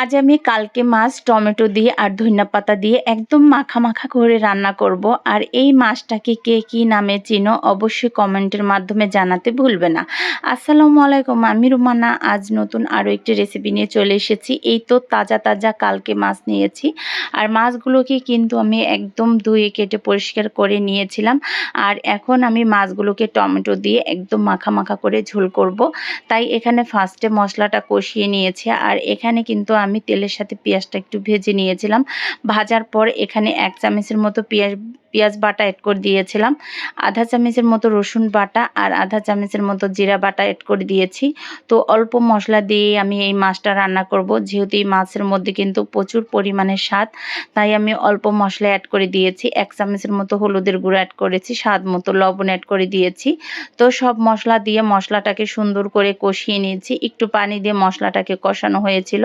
আজ আমি কালকে মাছ, টমেটো দিয়ে আর ধনিয়া পাতা দিয়ে একদম মাখা মাখা করে রান্না করব। আর এই মাছটাকে কে কি নামে চিনো অবশ্যই কমেন্টের মাধ্যমে জানাতে ভুলবে না। আসসালামু আলাইকুম, আমি রুমানা। আজ নতুন আরও একটি রেসিপি নিয়ে চলে এসেছি। এই তো তাজা তাজা কালকে মাছ নিয়েছি। আর মাছগুলোকে কিন্তু আমি একদম ধুয়ে কেটে পরিষ্কার করে নিয়েছিলাম। আর এখন আমি মাছগুলোকে টমেটো দিয়ে একদম মাখা মাখা করে ঝোল করব। তাই এখানে ফার্স্টে মশলাটা কষিয়ে নিয়েছি। আর এখানে কিন্তু আমি তেলের সাথে পেঁয়াজটা একটু ভেজে নিয়েছিলাম। ভাজার পর এখানে এক চামচের মতো পেঁয়াজ পেঁয়াজ বাটা অ্যাড করে দিয়েছিলাম। আধা চামচের মতো রসুন বাটা আর আধা চামচের মতো জিরা বাটা অ্যাড করে দিয়েছি। তো অল্প মশলা দিয়ে আমি এই মাছটা রান্না করব। যেহেতু এই মাছের মধ্যে কিন্তু প্রচুর পরিমাণে স্বাদ, তাই আমি অল্প মশলা অ্যাড করে দিয়েছি। এক চামচের মতো হলুদের গুঁড়ো অ্যাড করেছি, স্বাদ মতো লবণ অ্যাড করে দিয়েছি। তো সব মশলা দিয়ে মশলাটাকে সুন্দর করে কষিয়ে নিয়েছি। একটু পানি দিয়ে মশলাটাকে কষানো হয়েছিল।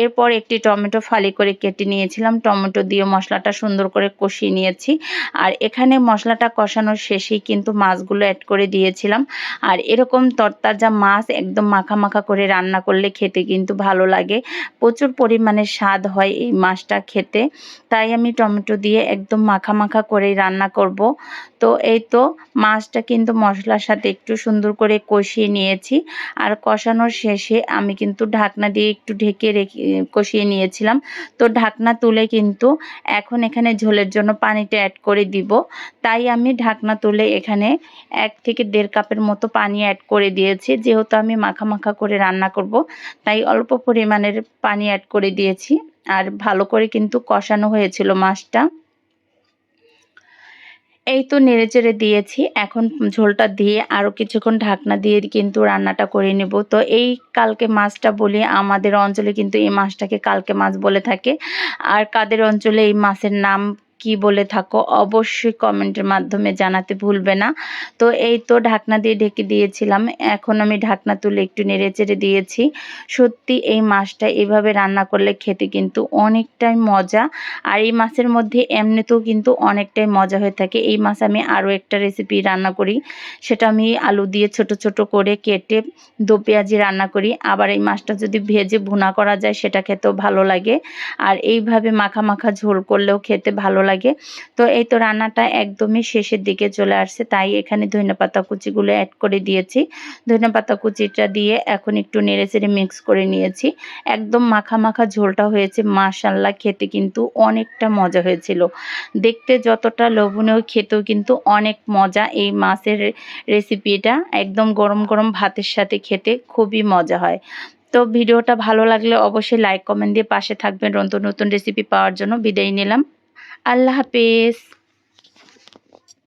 এরপর একটি টমেটো ফালি করে কেটে নিয়েছিলাম। টমেটো দিয়ে মশলাটা সুন্দর করে কষিয়ে নিয়েছি। আর এখানে মশলাটা কষানোর শেষেই কিন্তু মাছগুলো অ্যাড করে দিয়েছিলাম। আর এরকম তরতাজা মাছ একদম মাখা মাখা করে রান্না করলে খেতে কিন্তু ভালো লাগে। প্রচুর পরিমাণে স্বাদ হয় এই মাছটা খেতে। তাই আমি টমেটো দিয়ে একদম মাখা মাখা করেই রান্না করব। তো এই তো মাছটা কিন্তু মশলার সাথে একটু সুন্দর করে কষিয়ে নিয়েছি। আর কষানোর শেষে আমি কিন্তু ঢাকনা দিয়ে একটু ঢেকে রেখে কষিয়ে নিয়েছিলাম। তো ঢাকনা তুলে কিন্তু এখন এখানে ঝোলের জন্য পানিটা অ্যাড করে দিব। তাই আমি ঢাকনা তুলে এখানে এক থেকে দেড় কাপের মতো পানি অ্যাড করে দিয়েছি। যেহেতু আমি মাখা মাখা করে রান্না করব, তাই অল্প পরিমাণের পানি অ্যাড করে দিয়েছি। আর ভালো করে কিন্তু কষানো হয়েছিল মাছটা। এই তো নেড়ে চেড়ে দিয়েছি। এখন ঝোলটা দিয়ে আরও কিছুক্ষণ ঢাকনা দিয়ে কিন্তু রান্নাটা করে নেব। তো এই কালকে মাছটা বলি, আমাদের অঞ্চলে কিন্তু এই মাছটাকে কালকে মাছ বলে থাকে। আর কাদের অঞ্চলে এই মাছের নাম কি বলে থাকো, অবশ্যই কমেন্টের মাধ্যমে জানাতে ভুলবে না। তো এই তো ঢাকনা দিয়ে ঢেকে দিয়েছিলাম, এখন আমি ঢাকনা তুলে একটু নেড়ে চেড়ে দিয়েছি। সত্যি এই মাছটা এভাবে রান্না করলে খেতে কিন্তু অনেকটাই মজা, আর এই মাছের মধ্যে এমনিতেও কিন্তু অনেকটাই মজা হয়ে থাকে। এই মাছ আমি আরও একটা রেসিপি রান্না করি, সেটা আমি আলু দিয়ে ছোট ছোট করে কেটে দো পেঁয়াজি রান্না করি। আবার এই মাছটা যদি ভেজে ভুনা করা যায়, সেটা খেতেও ভালো লাগে। আর এইভাবে মাখা মাখা ঝোল করলেও খেতে ভালো লাগে। তো এই তো রান্নাটা একদমই শেষের দিকে চলে আসছে, তাই এখানে ধনেপাতা কুচিগুলো অ্যাড করে দিয়েছি। ধনেপাতা কুচিটা দিয়ে এখন একটু নেড়ে চেড়ে মিক্স করে নিয়েছি। একদম মাখা মাখা ঝোলটা হয়েছে মাশাল্লাহ খেতে কিন্তু অনেকটা মজা হয়েছিল। দেখতে যতটা লোভনীয়, খেতেও কিন্তু অনেক মজা। এই মাছের রেসিপিটা একদম গরম গরম ভাতের সাথে খেতে খুবই মজা হয়। তো ভিডিওটা ভালো লাগলে অবশ্যই লাইক কমেন্ট দিয়ে পাশে থাকবেন। নতুন নতুন রেসিপি পাওয়ার জন্য বিদায় নিলাম। আল্লাহ হাফেজ।